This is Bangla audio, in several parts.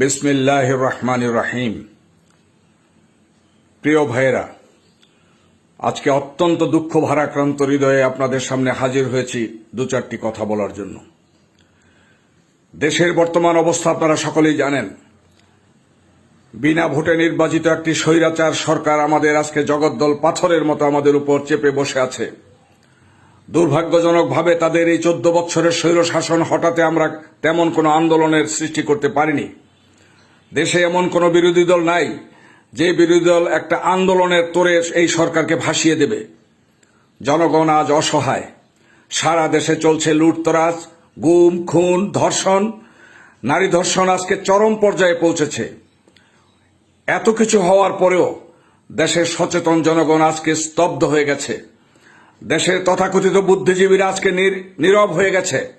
বিসমিল্লাহ রহমান রাহিম। প্রিয় ভাইয়েরা, আজকে অত্যন্ত দুঃখ ভারাক্রান্ত হৃদয়ে আপনাদের সামনে হাজির হয়েছি দু চারটি কথা বলার জন্য। দেশের বর্তমান অবস্থা আপনারা সকলেই জানেন। বিনা ভোটে নির্বাচিত একটি স্বৈরাচার সরকার আমাদের আজকে জগদ্দল পাথরের মতো আমাদের উপর চেপে বসে আছে। দুর্ভাগ্যজনকভাবে তাদের এই চোদ্দ বছরের স্বৈর শাসন হঠাতে আমরা তেমন কোনো আন্দোলনের সৃষ্টি করতে পারিনি। দেশে এমন কোনো বিরোধী দল নাই যে বিরোধী দল একটা আন্দোলনের তোরে এই সরকারকে ভাসিয়ে দেবে। জনগণ আজ অসহায়। সারা দেশে চলছে লুটতরাজ, গুম, খুন, ধর্ষণ। নারী ধর্ষণ আজকে চরম পর্যায়ে পৌঁছেছে। এত কিছু হওয়ার পরেও দেশের সচেতন জনগণ আজকে স্তব্ধ হয়ে গেছে। দেশের তথাকথিত বুদ্ধিজীবীরা আজকে নির- নীরব হয়ে গেছে।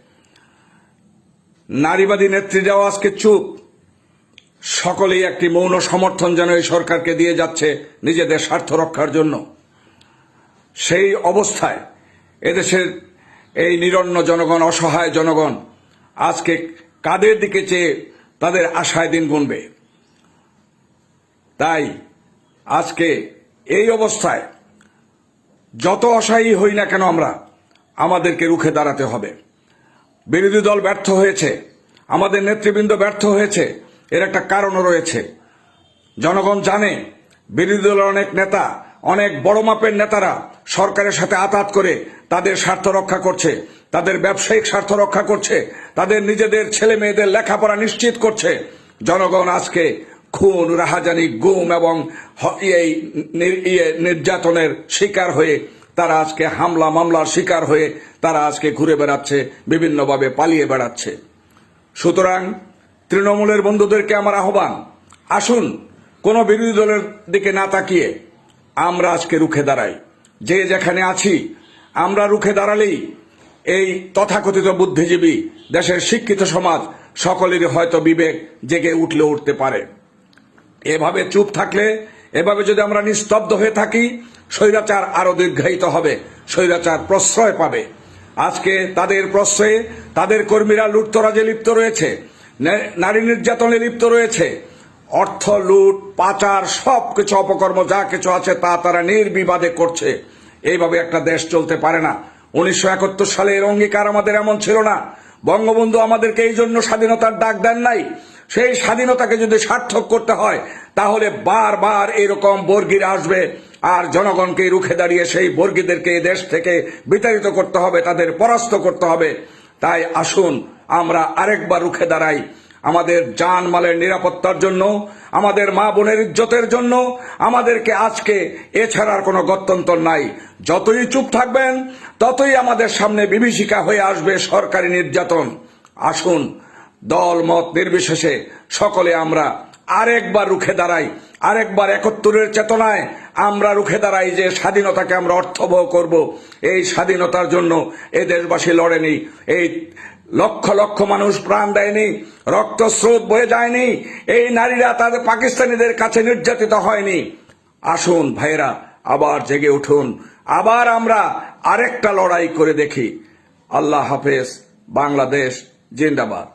নারীবাদী নেত্রীরাও আজকে চুপ। সকলেই একটি মৌন সমর্থন যেন এই সরকারকে দিয়ে যাচ্ছে নিজেদের স্বার্থ রক্ষার জন্য। সেই অবস্থায় এদেশের এই নিরন্ন জনগণ, অসহায় জনগণ আজকে কাদের দিকে চেয়ে তাদের আশায় দিন গুনবে? তাই আজকে এই অবস্থায় যত অসহায়ী হই না কেন আমরা, আমাদেরকে রুখে দাঁড়াতে হবে। বিরোধী দল ব্যর্থ হয়েছে, আমাদের নেতৃবৃন্দ ব্যর্থ হয়েছে এর একটা কারণও রয়েছে। জনগণ জানে, বিরোধী দলের অনেক নেতা, অনেক বড় মাপের নেতারা সরকারের সাথে আতাত করে তাদের স্বার্থ রক্ষা করছে, তাদের ব্যবসায়িক স্বার্থ রক্ষা করছে, তাদের নিজেদের ছেলে মেয়েদের লেখাপড়া নিশ্চিত করছে। জনগণ আজকে খুন, রাহাজানি, গুম এবং এই ইয়ে নির্যাতনের শিকার হয়ে তারা আজকে হামলা, মামলার শিকার হয়ে তারা আজকে ঘুরে বেড়াচ্ছে, বিভিন্নভাবে পালিয়ে বেড়াচ্ছে। সুতরাং তৃণমূলের বন্ধুদেরকে আমার আহ্বান। আসুন, কোন বিরোধী দলের দিকে না তাকিয়ে আমরা আজকে রুখে দাঁড়াই। যে যেখানে আছি, আমরা রুখে দাঁড়ালেই এই তথাকথিত বুদ্ধিজীবী দেশের শিক্ষিত সমাজ সকলেরই হয়তো বিবেক জেগে উঠলে উঠতে পারে। এভাবে চুপ থাকলে, এভাবে যদি আমরা নিস্তব্ধ হয়ে থাকি, স্বৈরাচার আরও দীর্ঘায়িত হবে, স্বৈরাচার প্রশ্রয় পাবে। আজকে তাদের প্রশ্রয়ে তাদের কর্মীরা লুটতরাজে লিপ্ত রয়েছে। নারী নির্যাতনে লিপ্ত রয়েছে। অর্থ, লুট, পাচার সব কিছু অপকর্ম যা কিছু আছে তা তারা নির্বিবাদে করছে। এইভাবে একটা দেশ চলতে পারে না। উনিশশো একাত্তর সালে এর অঙ্গীকার আমাদের এমন ছিল না। বঙ্গবন্ধু আমাদেরকে এই জন্য স্বাধীনতার ডাক দেন নাই। সেই স্বাধীনতাকে যদি সার্থক করতে হয়, তাহলে বারবার এরকম বর্গিরা আসবে আর জনগণকে রুখে দাঁড়িয়ে সেই বর্গীদেরকে দেশ থেকে বিতাড়িত করতে হবে, তাদের পরাস্ত করতে হবে। তাই আসুন আমরা আরেকবার রুখে দাঁড়াই। আমাদের জান মালের নিরাপত্তার জন্য, আমাদের মা বোনের ইজ্জতের জন্য, আমাদেরকে আজকে এছাড়ার কোনো গত্যন্তর নাই। যতই চুপ থাকবেন, ততই আমাদের সামনে বিভীষিকা হয়ে আসবে সরকারি নির্যাতন। আসুন, দল, মত নির্বিশেষে সকলে আমরা আরেকবার রুখে দাঁড়াই, আরেকবার একাত্তরের চেতনায় আমরা রুখে দাঁড়াই যে স্বাধীনতাকে আমরা অর্থবহ করব। এই স্বাধীনতার জন্য এই দেশবাসী লড়েনি, এই লক্ষ লক্ষ মানুষ প্রাণ দেয়নি, রক্ত স্রোত বয়ে যায়নি, এই নারীরা তাদের পাকিস্তানিদের কাছে নির্যাতিত হয়নি। আসুন ভাইরা আবার জেগে উঠুন, আবার আমরা আরেকটা লড়াই করে দেখি। আল্লাহ হাফেজ, বাংলাদেশ, জিন্দাবাদ।